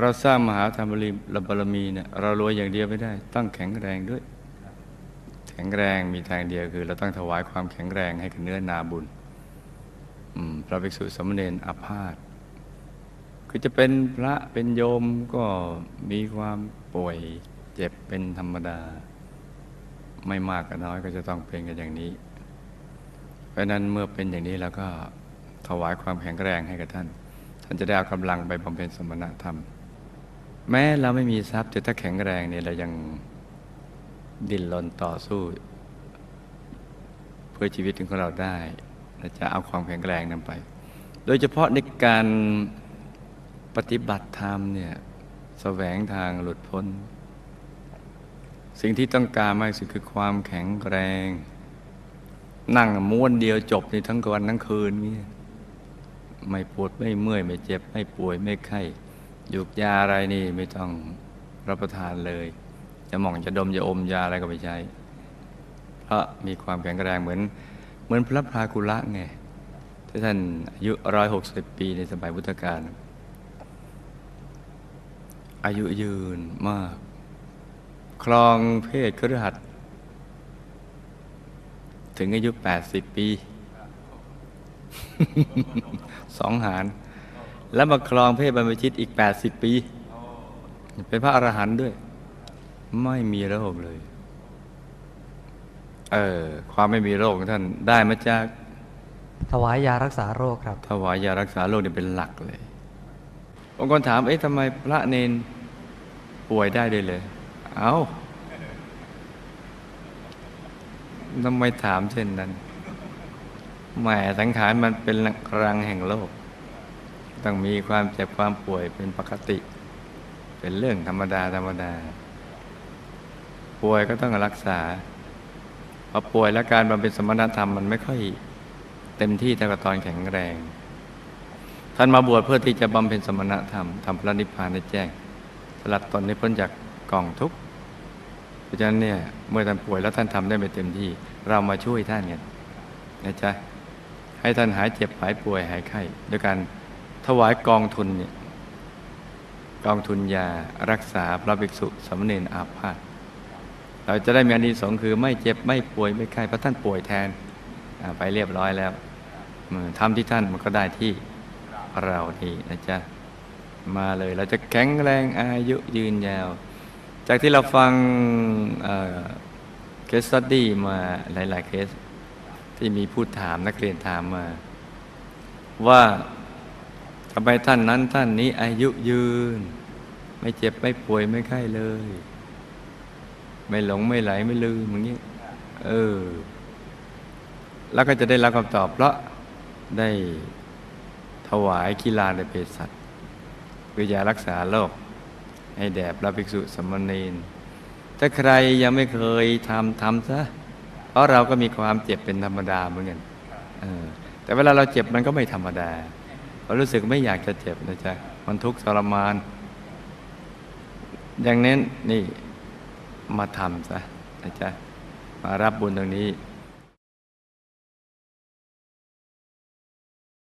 เราสร้างมหาธรรมบรมบารมีเนี่ยเรารวยอย่างเดียวไม่ได้ ต้องแข็งแรงด้วย แข็งแรงมีทางเดียวคือ เราต้องถวายความแข็งแรงให้กับเนื้อนาบุญพระภิกษุสมเณรอาพาธคือจะเป็นพระเป็นโยมก็มีความป่วยเจ็บเป็นธรรมดา ไม่มากก็น้อยก็จะต้องเป็นกันอย่างนี้ เพราะนั้นเมื่อเป็นอย่างนี้แล้วก็ถวายความแข็งแรงให้กับท่าน ท่านจะได้เอากำลังไปบำเพ็ญสมณธรรม แม้เราไม่มีทรัพย์แต่ถ้าแข็งแรงเนี่ยเรายังดิ้นรนต่อสู้ เพื่อชีวิตของเราได้เราจะเอาความแข็งแรงนั้นไป โดยเฉพาะในการปฏิบัติธรรมเนี่ยแสวงทางหลุดพ้น สิ่งที่ต้องการมากที่สุดคือความแข็งแรง นั่งม้วนเดียวจบในทั้งวันทั้งคืนนี่ไม่ปวดไม่เมื่อย ไม่เจ็บ ไม่ป่วยไม่ไข้ ยุกยาอะไรนี่ไม่ต้องรับประทานเลย จะหม่องจะดมจะอมยาอะไรก็ไม่ใช้เพราะมีความแข็งแรงเหมือน เหมือนพระพรากุละไงที่ท่านอายุร้อยหกสิบปีในสมัยพุทธกาลอายุยืนมากครองเพศคฤหัสถึงอายุ80ปี สองหาร แล้วมาครองเพศบรรพชิตอีก 80 ปี เป็นพระอรหันต์ด้วย ไม่มีโรคเลย เออ ความไม่มีโรคของท่านได้มาจาก ถวายยารักษาโรคครับ ถวายยารักษาโรคเนี่ยเป็นหลักเลยบางคนถาม เอ๊ะทำไมพระเนนป่วยได้ด้วยเลย เอา้าทำไมถามเช่นนั้นแหมสังขารมันเป็นรังแห่งโลก ต้องมีความเจ็บความป่วยเป็นปกติ เป็นเรื่องธรรมดาธรรมดา ป่วยก็ต้องรักษาพอป่วยแล้วการบำเพ็ญสมณธรรมมันไม่ค่อยเต็มที่เท่ากับตอนแข็งแรง ท่านมาบวชเพื่อที่จะบำเพ็ญสมณธรรมทำพระนิพพานให้แจ้งสลัดตนให้พ้นจากกองทุกข์เพราะฉะนั้นเนี่ยเมื่อท่านป่วยแล้วท่านทำได้ไม่เต็มที่ เรามาช่วยท่านกันนะจ๊ะให้ท่านหายเจ็บหายป่วยหายไข้โดยการ ถวายกองทุนเนี่ยกองทุนยารักษาพระภิกษุสมเณรอาพาธเราจะได้มีอานิสงส์คือไม่เจ็บไม่ป่วยไม่ไข้เพราะท่านป่วยแทนไปเรียบร้อยแล้วทำที่ท่านมันก็ได้ที่เรานี่นะจ๊ะมาเลยเราจะแข็งแรงอายุยืนยาว จากที่เราฟังเคสสตดี้มาหลาย ๆ เคส ที่มีผู้ถามนักเรียนถามมา ว่า ทำไมท่านนั้นท่านนี้อายุยืน ไม่เจ็บไม่ป่วยไม่ไข้เลย ไม่หลงไม่ไหลไม่ลืมอย่างนี้เออ แล้วก็จะได้รับคำตอบเพราะได้ถวายกีฬาในเภสัชคือยารักษาโรคให้แด่พระภิกษุสมเณรถ้าใครยังไม่เคยทำทำซะเพราะเราก็มีความเจ็บเป็นธรรมดาเหมือนกันออแต่เวลาเราเจ็บมันก็ไม่ธรรมดา รู้สึกไม่อยากจะเจ็บนะจ๊ะมันทุกข์ทรมานอย่างนั้นนี่มาทำซะนะจ๊ะมารับบุญตรงนี้